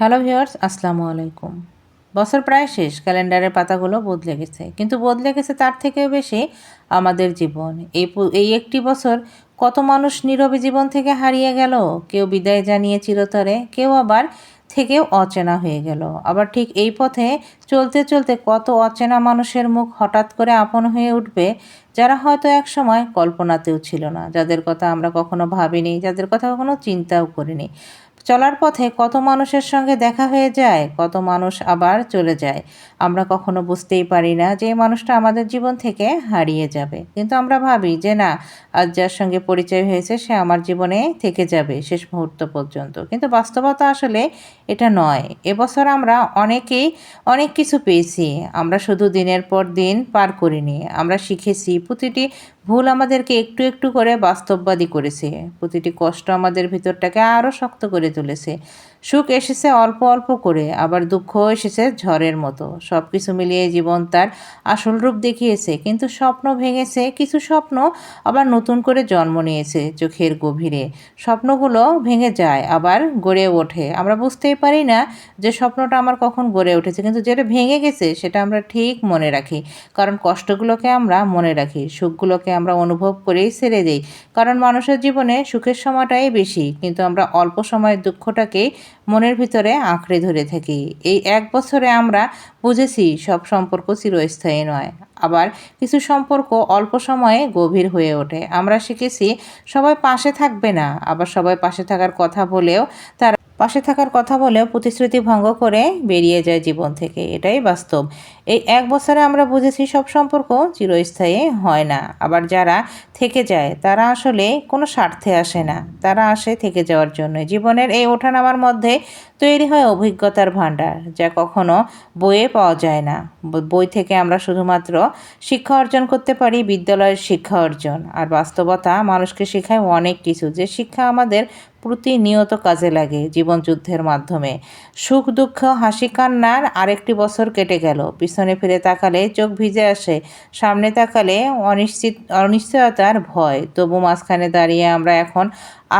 Hello viewers, আসসালামু আলাইকুম। বছর প্রায় শেষ, ক্যালেন্ডারের পাতাগুলো বদলে গেছে। কিন্তু বদলে গেছে তার থেকেও বেশি আমাদের জীবন। এই এই একটি বছর কত মানুষ নীরবে জীবন থেকে হারিয়ে গেল, কেউ বিদায় জানিয়ে চিরতরে, কেউ আবার থেকেও অচেনা হয়ে গেল। আবার ঠিক এই পথে চলতে চলতে কত অচেনা মানুষের মুখ হঠাৎ করে আপন হয়ে উঠবে, যারা হয়তো এক সময় কল্পনাতেও ছিল না, যাদের কথা আমরা কখনো ভাবিনি, যাদের কথা কখনো চিন্তাও করিনি। চলার পথে কত মানুষের সঙ্গে দেখা হয়ে যায়, কত মানুষ আবার চলে যায়। আমরা কখনো বুঝতেই পারি না যে মানুষটা আমাদের জীবন থেকে হারিয়ে যাবে। কিন্তু আমরা ভাবি যে না, আজ যার সঙ্গে পরিচয় হয়েছে সে আমার জীবনে থেকে যাবে শেষ মুহূর্ত পর্যন্ত। কিন্তু বাস্তবতা আসলে এটা নয়। এবছর আমরা অনেকেই অনেক কিছু পেয়েছি। আমরা শুধু দিনের পর দিন পার করিনি। আমরা শিখেছি প্রতিটি ভুল আমাদেরকে একটু একটু করে বাস্তববাদী করেছে। প্রতিটি কষ্ট আমাদের ভিতরটাকে আরও শক্ত করে তুলেছে। সুখ এসেছে অল্প অল্প করে, আবার দুঃখ এসেছে ঝড়ের মতো। সব কিছু মিলিয়ে জীবন তার আসল রূপ দেখিয়েছে, কিন্তু স্বপ্ন ভেঙেছে, কিছু স্বপ্ন আবার নতুন করে জন্ম নিয়েছে চোখের গভীরে। স্বপ্নগুলো ভেঙে যায়, আবার গড়ে ওঠে। আমরা বুঝতেই পারি না যে স্বপ্নটা আমার কখন গড়ে উঠেছে, কিন্তু যেটা ভেঙে গেছে সেটা আমরা ঠিক মনে রাখি। কারণ কষ্টগুলোকে আমরা মনে রাখি, সুখগুলোকে আমরা অনুভব করেই ছেড়ে দিই। কারণ মানুষের জীবনে সুখের সময়টাই বেশি, কিন্তু আমরা অল্প সময়ের দুঃখটাকেই মনের ভিতরে আঁকড়ে ধরে থাকি। এই এক বছরে আমরা বুঝেছি সব সম্পর্ক চিরস্থায়ী নয়, আবার কিছু সম্পর্ক অল্প সময়ে গভীর হয়ে ওঠে। আমরা শিখেছি সবাই পাশে থাকবে না, আবার সবাই পাশে থাকার কথা বলেও তার পাশে থাকার কথা বলেও প্রতিশ্রুতি ভঙ্গ করে বেরিয়ে যায় জীবন থেকে। এটাই বাস্তব। এই এক বছরে আমরা বুঝেছি সব সম্পর্ক চিরস্থায়ী হয় না। আবার যারা থেকে যায়, তারা আসলে কোনো স্বার্থে আসে না। তারা আসে থেকে যাওয়ার জন্য জীবনের এই ওঠানামার মধ্যে তৈরি হয় অভিজ্ঞতার ভাণ্ডার, যা কখনো বইয়ে পাওয়া যায় না। বই থেকে আমরা শুধুমাত্র শিক্ষা অর্জন করতে পারি, বিদ্যালয়ের শিক্ষা অর্জন। আর বাস্তবতা মানুষকে শেখায় অনেক কিছু, যে শিক্ষা আমাদের প্রতিনিয়ত কাজে লাগে জীবন যুদ্ধের মাধ্যমে। সুখ, দুঃখ, হাসি, কান্নার আরেকটি বছর কেটে গেল। পিছনে ফিরে তাকালে চোখ ভিজে আসে, সামনে তাকালে অনিশ্চিত, অনিশ্চয়তার ভয়। তবু মাঝখানে দাঁড়িয়ে আমরা এখন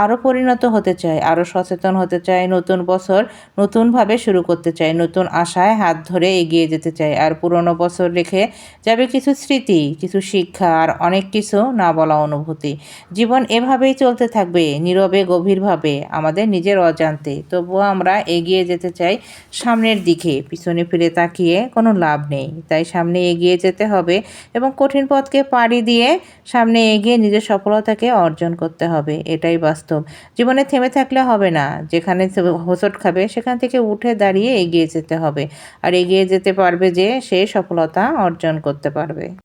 আরও পরিণত হতে চাই, আরও সচেতন হতে চাই নতুন বছর নতুনভাবে শুরু করতে চাই নতুন আশায় হাত ধরে এগিয়ে যেতে চাই আর পুরনো বছর রেখে যাবে কিছু স্মৃতি, কিছু শিক্ষা আর অনেক কিছু না বলা অনুভূতি। জীবন এভাবেই চলতে থাকবে, নীরবে, গভীরভাবে, আমাদের নিজের অজান্তে। তবুও আমরা এগিয়ে যেতে চাই সামনের দিকে, পিছনে ফিরে তাকিয়ে কোনো লাভ নেই। তাই সামনে এগিয়ে যেতে হবে এবং কঠিন পথকে পাড়ি দিয়ে সামনে এগিয়ে নিজের সফলতাকে অর্জন করতে হবে। এটাই বাস্তব। জীবনে থেমে থাকলে হবে না। যেখানে হোঁচট খাবে সেখান থেকে উঠে দাঁড়িয়ে এগিয়ে যেতে হবে। আর এগিয়ে যেতে পারবে যে সে সফলতা অর্জন করতে পারবে।